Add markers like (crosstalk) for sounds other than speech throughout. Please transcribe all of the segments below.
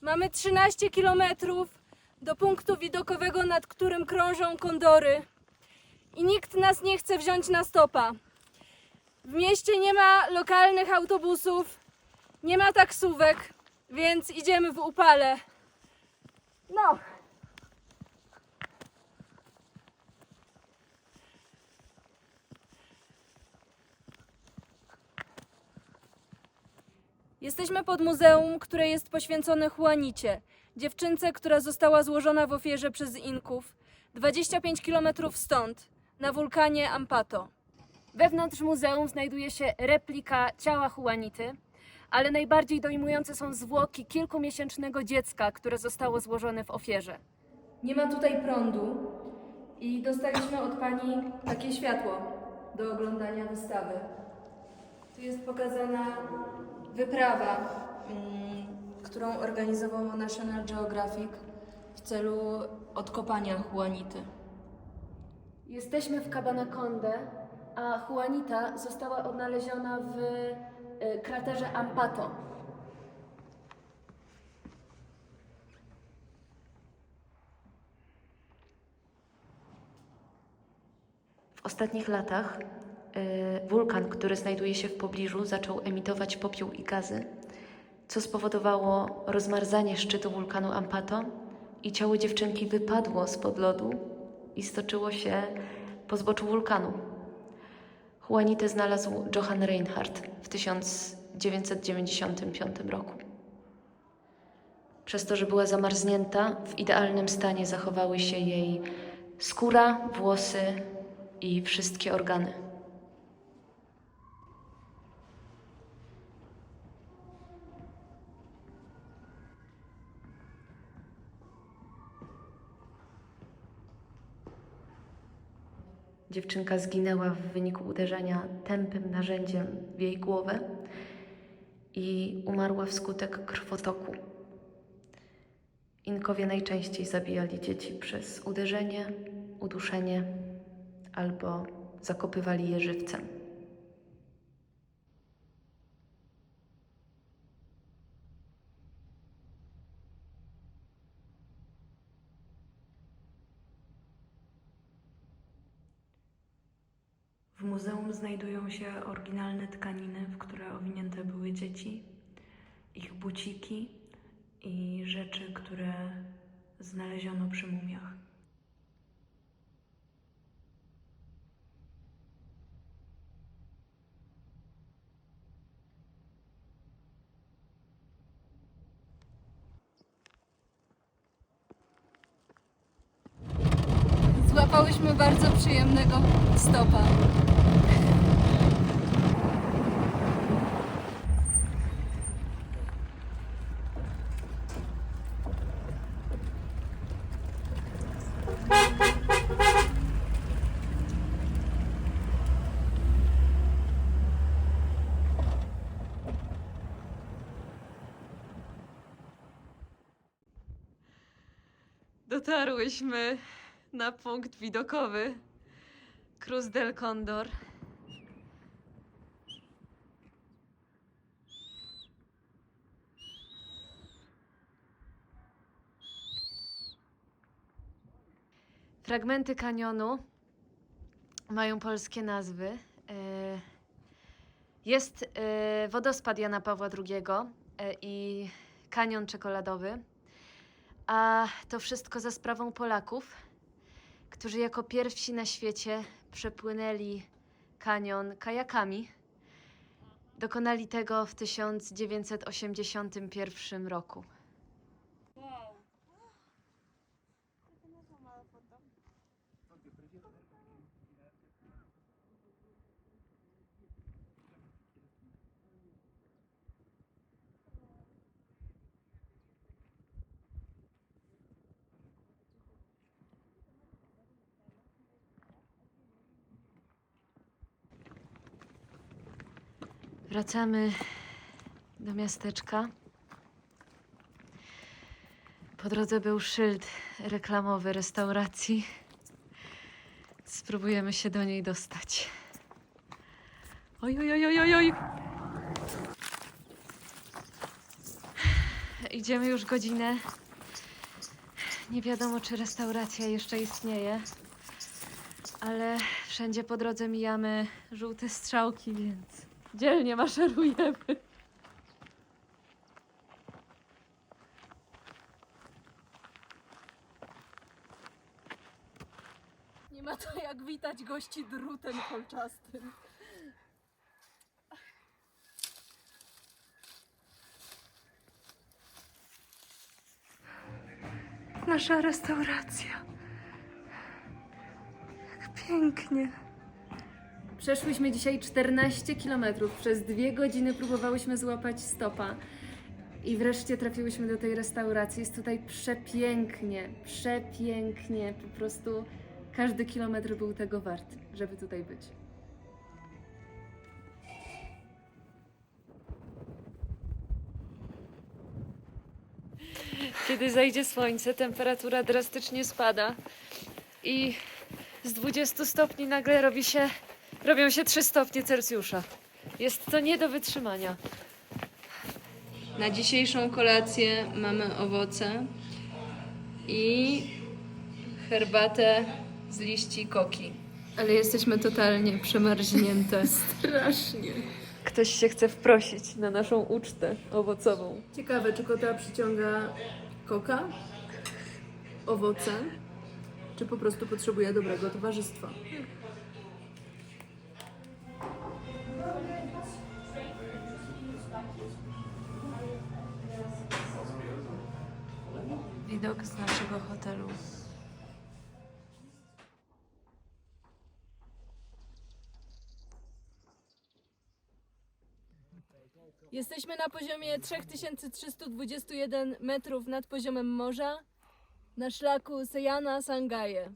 Mamy 13 kilometrów do punktu widokowego, nad którym krążą kondory. I nikt nas nie chce wziąć na stopa. W mieście nie ma lokalnych autobusów, nie ma taksówek, więc idziemy w upale. No. Jesteśmy pod muzeum, które jest poświęcone Juanicie, dziewczynce, która została złożona w ofierze przez Inków 25 km stąd, na wulkanie Ampato. Wewnątrz muzeum znajduje się replika ciała Juanity, ale najbardziej dojmujące są zwłoki kilkumiesięcznego dziecka, które zostało złożone w ofierze. Nie ma tutaj prądu i dostaliśmy od pani takie światło do oglądania wystawy. Tu jest pokazana wyprawa, mm, którą organizowało National Geographic w celu odkopania Juanity. Jesteśmy w Cabanaconde, a Juanita została odnaleziona w y, kraterze Ampato. W ostatnich latach wulkan, który znajduje się w pobliżu, zaczął emitować popiół i gazy, co spowodowało rozmarzanie szczytu wulkanu Ampato i ciało dziewczynki wypadło spod lodu i stoczyło się po zboczu wulkanu. Juanitę znalazł Johann Reinhardt w 1995 roku. Przez to, że była zamarznięta, w idealnym stanie zachowały się jej skóra, włosy i wszystkie organy. Dziewczynka zginęła w wyniku uderzenia tępym narzędziem w jej głowę i umarła wskutek krwotoku. Inkowie najczęściej zabijali dzieci przez uderzenie, uduszenie albo zakopywali je żywcem. W muzeum znajdują się oryginalne tkaniny, w które owinięte były dzieci, ich buciki i rzeczy, które znaleziono przy mumiach. Złapałyśmy bardzo przyjemnego stopa. Dotarłyśmy na punkt widokowy Cruz del Condor. Fragmenty kanionu mają polskie nazwy. E, Jest e, wodospad Jana Pawła II e, i kanion czekoladowy. A to wszystko za sprawą Polaków, którzy jako pierwsi na świecie przepłynęli kanion kajakami. Dokonali tego w 1981 roku. Wracamy do miasteczka. Po drodze był szyld reklamowy restauracji. Spróbujemy się do niej dostać. Oj, oj, oj, oj, oj. Idziemy już godzinę. Nie wiadomo, czy restauracja jeszcze istnieje, ale wszędzie po drodze mijamy żółte strzałki, więc dzielnie maszerujemy. Nie ma to jak witać gości drutem kolczastym. Nasza restauracja. Jak pięknie. Przeszłyśmy dzisiaj 14 km. Przez dwie godziny próbowałyśmy złapać stopa. I wreszcie trafiłyśmy do tej restauracji. Jest tutaj przepięknie, przepięknie. Po prostu każdy kilometr był tego wart, żeby tutaj być. Kiedy zajdzie słońce, temperatura drastycznie spada i z 20 stopni nagle robi się, robią się 3 stopnie Celsjusza. Jest to nie do wytrzymania. Na dzisiejszą kolację mamy owoce i herbatę z liści koki. Ale jesteśmy totalnie przemarznięte. (laughs) Strasznie. Ktoś się chce wprosić na naszą ucztę owocową. Ciekawe, czy kota przyciąga koka, owoce, czy po prostu potrzebuje dobrego towarzystwa. Widok z naszego hotelu. Jesteśmy na poziomie 3321 metrów nad poziomem morza na szlaku Sejana Sangaje.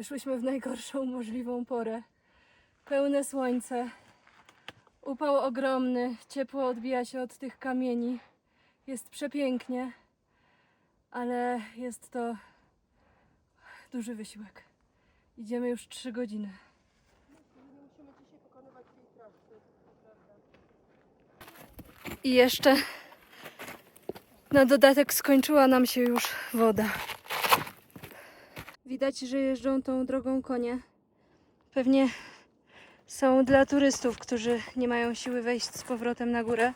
Wyszłyśmy w najgorszą możliwą porę. Pełne słońce, Upał ogromny, ciepło odbija się od tych kamieni. Jest przepięknie, ale jest to duży wysiłek. Idziemy już trzy godziny. I jeszcze na dodatek skończyła nam się już woda. Widać, że jeżdżą tą drogą konie. Pewnie są dla turystów, którzy nie mają siły wejść z powrotem na górę.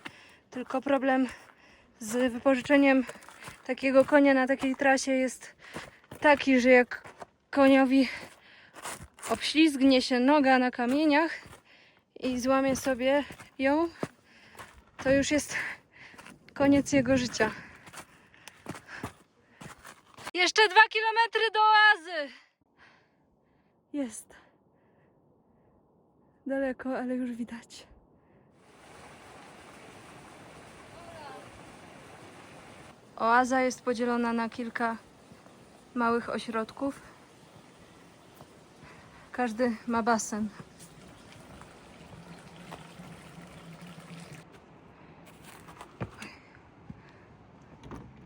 Tylko problem z wypożyczeniem takiego konia na takiej trasie jest taki, że jak koniowi obślizgnie się noga na kamieniach i złamie sobie ją, to już jest koniec jego życia. Jeszcze dwa kilometry do oazy! Jest daleko, ale już widać. Oaza jest podzielona na kilka małych ośrodków. Każdy ma basen.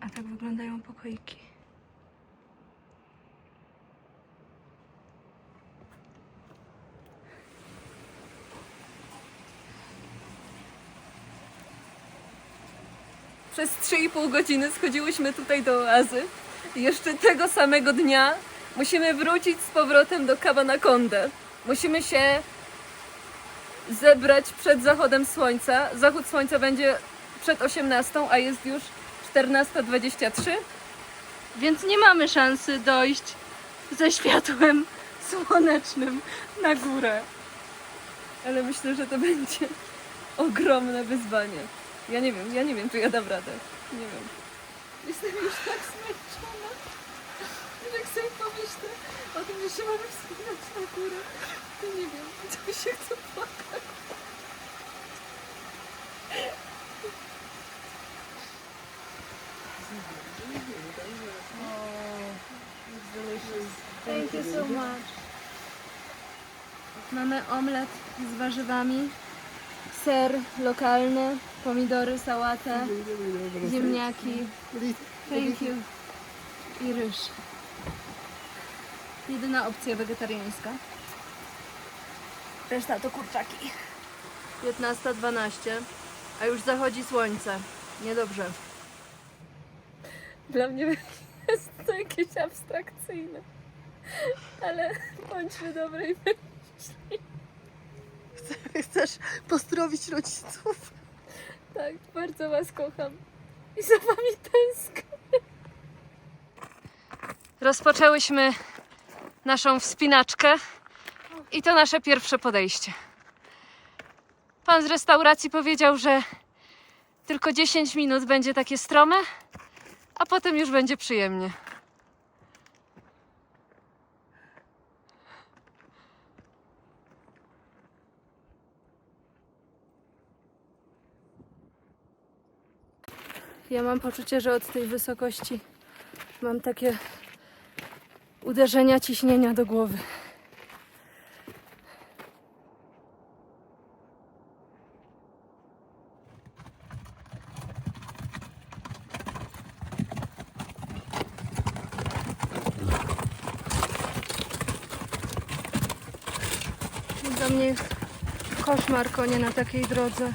A tak wyglądają pokoiki. Przez 3,5 godziny schodziłyśmy tutaj do oazy. Jeszcze tego samego dnia musimy wrócić z powrotem do Kabanakonde. Musimy się zebrać przed zachodem słońca. Zachód słońca będzie przed 18, a jest już 14.23. Więc nie mamy szansy dojść ze światłem słonecznym na górę. Ale myślę, że to będzie ogromne wyzwanie. Ja nie wiem, ja nie wiem, czy ja dam radę. Nie wiem. Jestem już tak zmęczona, że jak sobie pomyślę o tym, że się mamy wspinać na górę, to nie wiem, to mi się chce płakać. Thank you so much. Mamy omlet z warzywami, ser lokalny, pomidory, sałatę, ziemniaki, thank you i ryż. Jedyna opcja wegetariańska. Reszta to kurczaki. 15.12, a już zachodzi słońce. Niedobrze. Dla mnie jest to jakieś abstrakcyjne. Ale bądźmy dobrej. Chcesz pozdrowić rodziców? Tak, bardzo Was kocham. I za Wami tęsknię. Rozpoczęłyśmy naszą wspinaczkę i to nasze pierwsze podejście. Pan z restauracji powiedział, że tylko 10 minut będzie takie strome, a potem już będzie przyjemnie. Ja mam poczucie, że od tej wysokości mam takie uderzenia ciśnienia do głowy. Dla mnie jest koszmar konie na takiej drodze.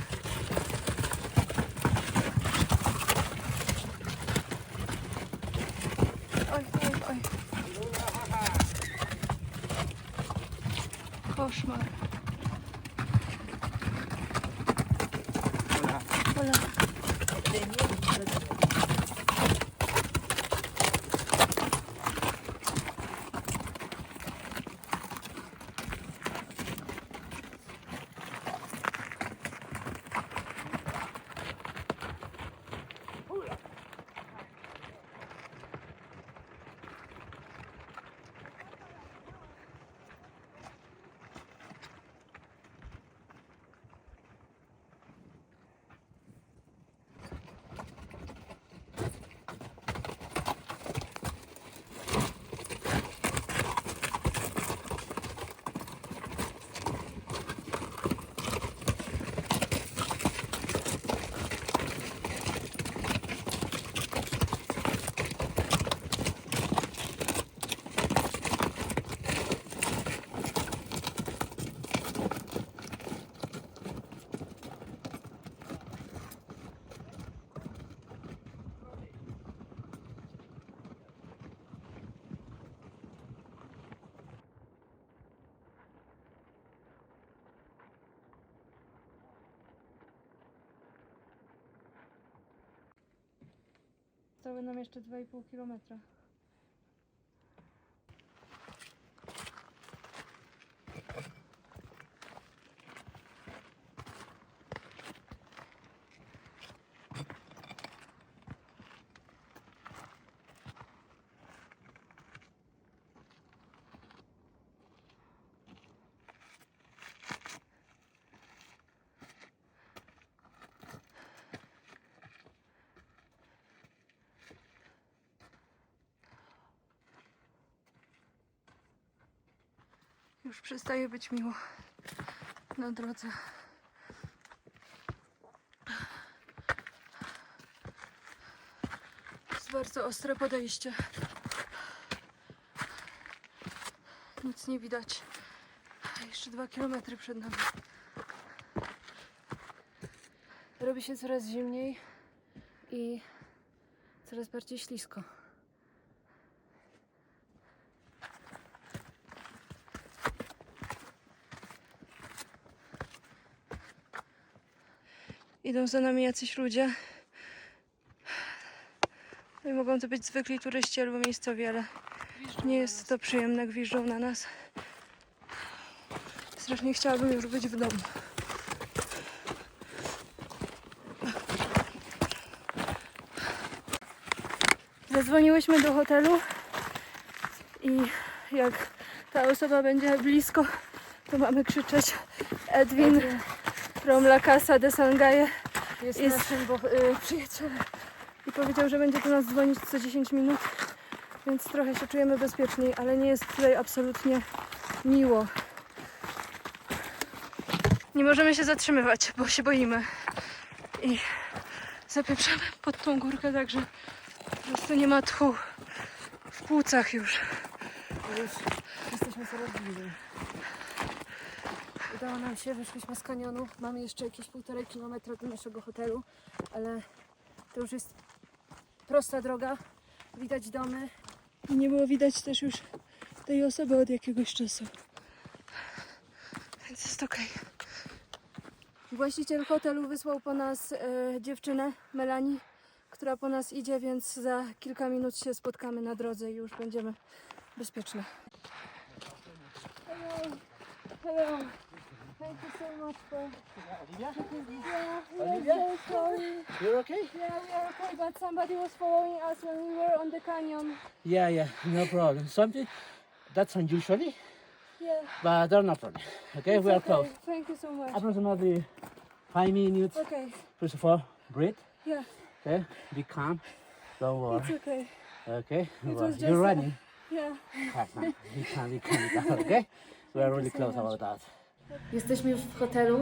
Zostały nam jeszcze 2,5 kilometra. Już przestaje być miło na drodze. Jest bardzo ostre podejście. Nic nie widać. Jeszcze dwa kilometry przed nami. Robi się coraz zimniej i coraz bardziej ślisko. Idą za nami jacyś ludzie. No i mogą to być zwykli turyści albo miejscowi, ale nie jest to przyjemne, gwiżdżą na nas. Strasznie chciałabym już być w domu. Zadzwoniłyśmy do hotelu i jak ta osoba będzie blisko, to mamy krzyczeć Edwin from La Casa de Sangaye jest, Jest naszym bo, y, przyjacielem i powiedział, że będzie do nas dzwonić co 10 minut, więc trochę się czujemy bezpieczniej, ale nie jest tutaj absolutnie miło. Nie możemy się zatrzymywać, bo się boimy. I zapieprzamy pod tą górkę, także po prostu nie ma tchu w płucach już. Już jesteśmy coraz bliżej. Udało nam się, wyszliśmy z kanionu. Mamy jeszcze jakieś półtorej kilometra do naszego hotelu, ale to już jest prosta droga. Widać domy. I nie było widać też już tej osoby od jakiegoś czasu. Więc jest okej. Właściciel hotelu wysłał po nas e, dziewczynę, Melanie, która po nas idzie, więc za kilka minut się spotkamy na drodze i już będziemy bezpieczne. Hello. Hello. Thank you so much for... Yeah, Olivia? Yeah, so sorry. You're okay? Yeah, we are okay, but somebody was following us when we were on the canyon. Yeah, yeah, no problem. Something that's unusually, Yeah. but there's no problem. Okay, it's we are okay. close. Thank you so much. Approximately five minutes. Okay, First of all, breathe. yeah, Okay, be calm. Don't worry. it's okay. Okay, It was just you're a- running. Yeah. Calm calm, be calm, be calm. Okay, (laughs) we are really close about that. Jesteśmy już w hotelu,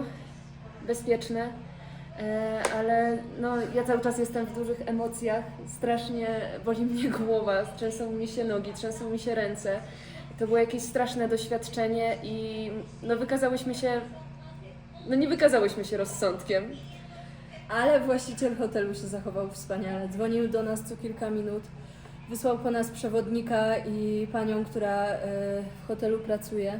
bezpieczne, e, ale no, ja cały czas jestem w dużych emocjach. Strasznie boli mnie (laughs) głowa, trzęsą mi się nogi, trzęsą mi się ręce. To było jakieś straszne doświadczenie i no, wykazałyśmy się, no nie wykazałyśmy się rozsądkiem. Ale właściciel hotelu się zachował wspaniale. Dzwonił do nas co kilka minut. Wysłał po nas przewodnika i panią, która e, w hotelu pracuje.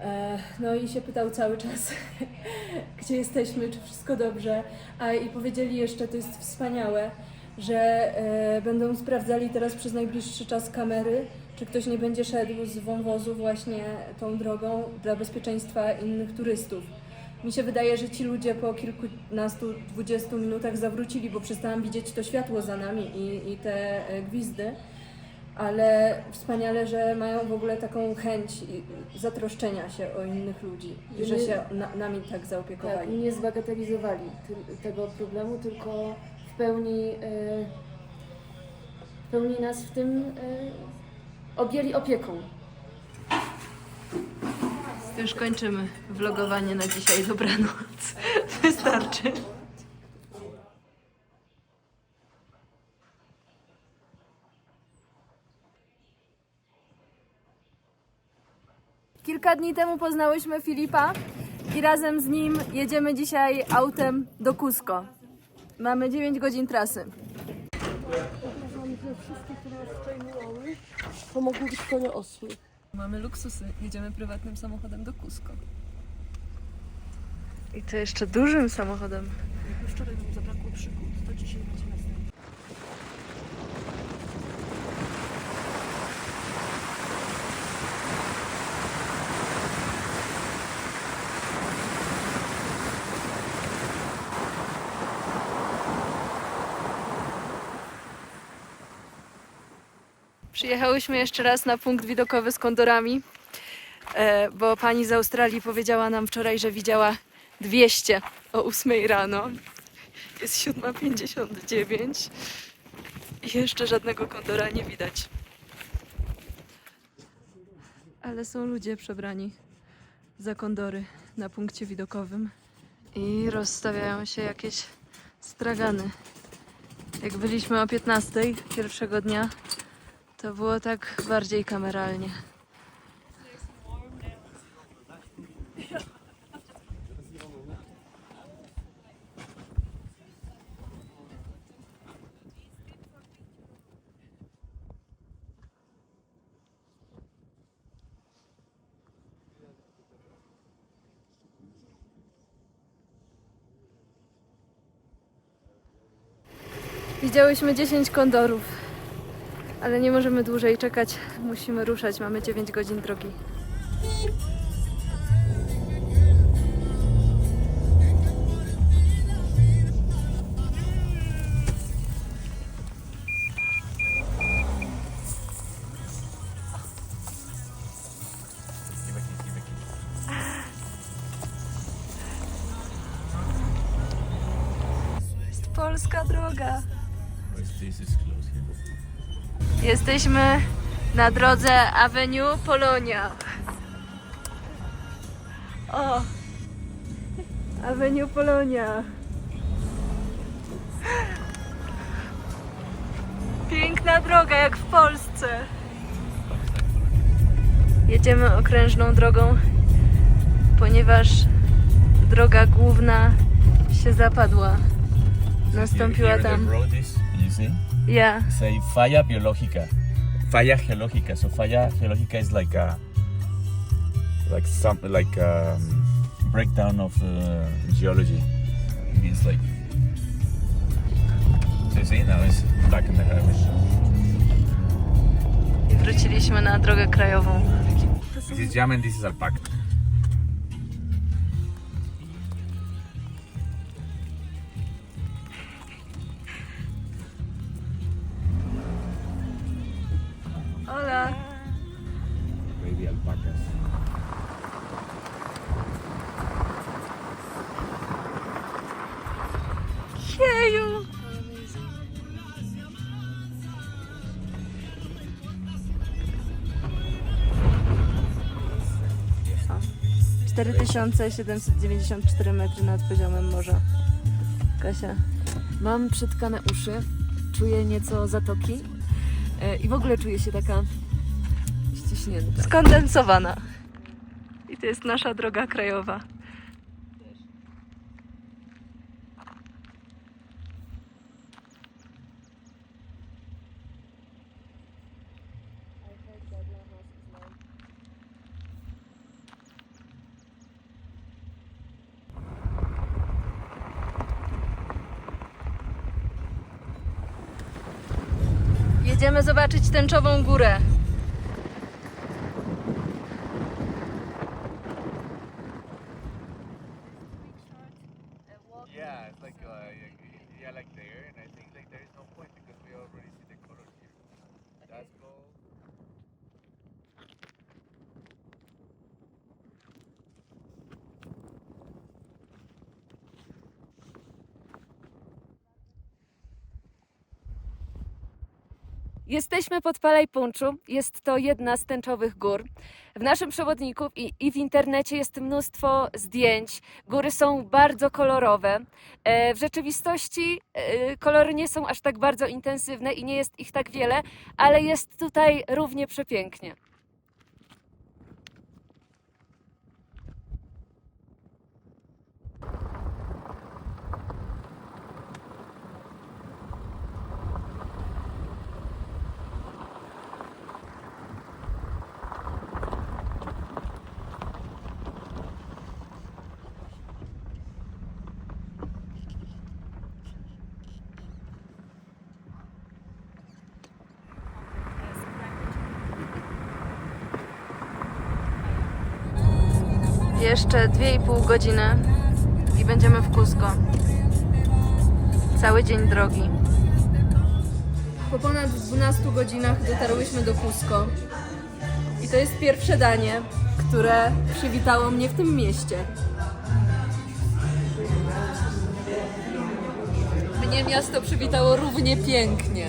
E, No i się pytał cały czas, (laughs) gdzie jesteśmy, czy wszystko dobrze. A i powiedzieli jeszcze, to jest wspaniałe, że e, będą sprawdzali teraz przez najbliższy czas kamery, czy ktoś nie będzie szedł z wąwozu właśnie tą drogą dla bezpieczeństwa innych turystów. Mi się wydaje, że ci ludzie po kilkunastu, dwudziestu minutach zawrócili, bo przestałam widzieć to światło za nami i, i te e, gwizdy ale wspaniale, że mają w ogóle taką chęć i- zatroszczenia się o innych ludzi i że się na, nami tak Tak, zaopiekowali. i nie zbagatelizowali tego problemu, tylko w pełni, e, w pełni nas w tym e, objęli opieką. Już kończymy vlogowanie na dzisiaj. Dobranoc. (laughs) Wystarczy. Kilka dni temu poznałyśmy Filipa i razem z nim jedziemy dzisiaj autem do Cusco. Mamy 9 godzin trasy. Wszystkie, które nas przejmowały, to mogły być konie osły. Mamy luksusy. Jedziemy prywatnym samochodem do Cusco. I to jeszcze dużym samochodem. Wczoraj nam zabrakło przygód, to dzisiaj Przyjechałyśmy jeszcze raz na punkt widokowy z kondorami, e, bo pani z Australii powiedziała nam wczoraj, że widziała 200 o 8 rano. Jest 7.59 i jeszcze żadnego kondora nie widać. Ale są ludzie przebrani za kondory na punkcie widokowym i rozstawiają się jakieś stragany. Jak byliśmy o 15 pierwszego dnia, to było tak bardziej kameralnie. Widziałyśmy 10 kondorów, ale nie możemy dłużej czekać. Musimy ruszać. Mamy 9 godzin drogi. Jest polska droga. Jesteśmy na drodze Avenue Polonia. O! Avenue Polonia. Piękna droga, jak w Polsce. Jedziemy okrężną drogą, ponieważ droga główna się zapadła. Nastąpiła tam. Ja. Say falla biológica. Falla geológica. So falla geológica is like a like some like a um, breakdown of uh, geology. It means like so you see now it's back in the highway. I wróciliśmy na drogę krajową. This is jam and this is alpaca. 4794 metry nad poziomem morza. Kasia. Mam przytkane uszy, czuję nieco zatoki e, i w ogóle czuję się taka ściśnięta. Skondensowana. I to jest nasza droga krajowa. Jedziemy zobaczyć tęczową górę. Yeah, it's like uh, yeah, like there, and I think like there is no point because we already see the colors here. That's gold. Jesteśmy pod Palej Punczu. Jest to jedna z tęczowych gór. W naszym przewodniku i, i w internecie jest mnóstwo zdjęć. Góry są bardzo kolorowe. E, w rzeczywistości e, kolory nie są aż tak bardzo intensywne i nie jest ich tak wiele, ale jest tutaj równie przepięknie. Jeszcze 2,5 godziny i będziemy w Cusco. Cały dzień drogi. Po ponad 12 godzinach dotarłyśmy do Cusco. I to jest pierwsze danie, które przywitało mnie w tym mieście. Mnie miasto przywitało równie pięknie.